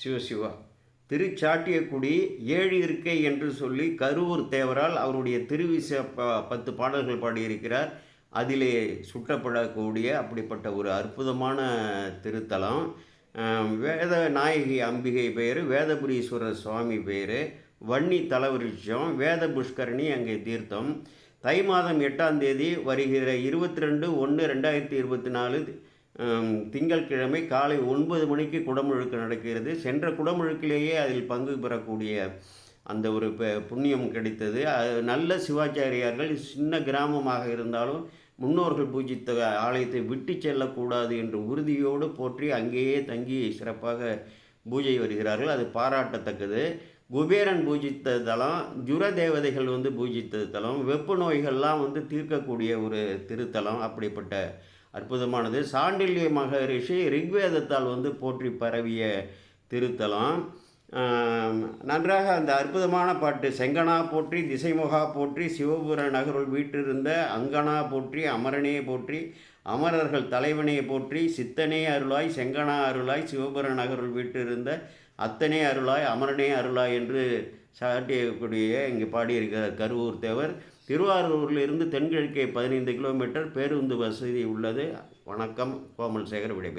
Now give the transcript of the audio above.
சிவசிவா. திருச்சாட்டியக்குடி ஏழு இருக்கை என்று சொல்லி கருவூர் தேவரால் அவருடைய திருவிச ப பத்து பாடல்கள் பாடியிருக்கிறார். அதிலே சுட்டப்படக்கூடிய அப்படிப்பட்ட ஒரு அற்புதமான திருத்தலம். வேத நாயகி அம்பிகை பெயர் வேதபுரீஸ்வரர் சுவாமி பெயர் வன்னி தலவிருட்சம் வேத புஷ்கரணி அங்கே தீர்த்தம். தை மாதம் எட்டாம் தேதி வருகிற இருபத்தி ரெண்டு ஒன்று ரெண்டாயிரத்தி இருபத்தி நாலு திங்கட்கிழமை காலை ஒன்பது மணிக்கு குடமுழுக்கு நடக்கிறது. சென்ற குடமுழுக்கிலேயே அதில் பங்கு பெறக்கூடிய அந்த ஒரு பெ- புண்ணியம் கிடைத்தது. அது நல்ல சிவாச்சாரியார்கள் சின்ன கிராமமாக இருந்தாலும் முன்னோர்கள் பூஜித்த ஆலயத்தை விட்டு செல்லக்கூடாது என்று உறுதியோடு போற்றி அங்கேயே தங்கி சிறப்பாக பூஜை வருகிறார்கள். அது பாராட்டத்தக்கது. குபேரன் பூஜித்த தலம் ஜுர தேவதைகள் வந்து பூஜித்த தலம் வெப்பு நோய்கள்லாம் வந்து தீர்க்கக்கூடிய ஒரு திருத்தலம் அப்படிப்பட்ட அற்புதமானது. சாண்டில்ய மகரிஷி ரிக்வேதத்தால் வந்து போற்றி பரவிய திருத்தலம். நன்றாக அந்த அற்புதமான பாட்டு செங்கனா போற்றி திசைமுகா போற்றி சிவபுர நகருள் வீற்றிருந்த அங்கனா போற்றி அமரனே போற்றி அமரர்கள் தலைவனே போற்றி சித்தனே அருளாய் செங்கனா அருளாய் சிவபுர நகருள் வீற்றிருந்த அத்தனை அருளாய் அமரனே அருளாய் என்று சாட்டியக்கூடிய இங்கே பாடியிருக்கிறார் கருவூர் தேவர். திருவாரூரிலிருந்து தென்கிழக்கே பதினைந்து கிலோமீட்டர் பேருந்து வசதி உள்ளது. வணக்கம் கோமல் சேகர் விடை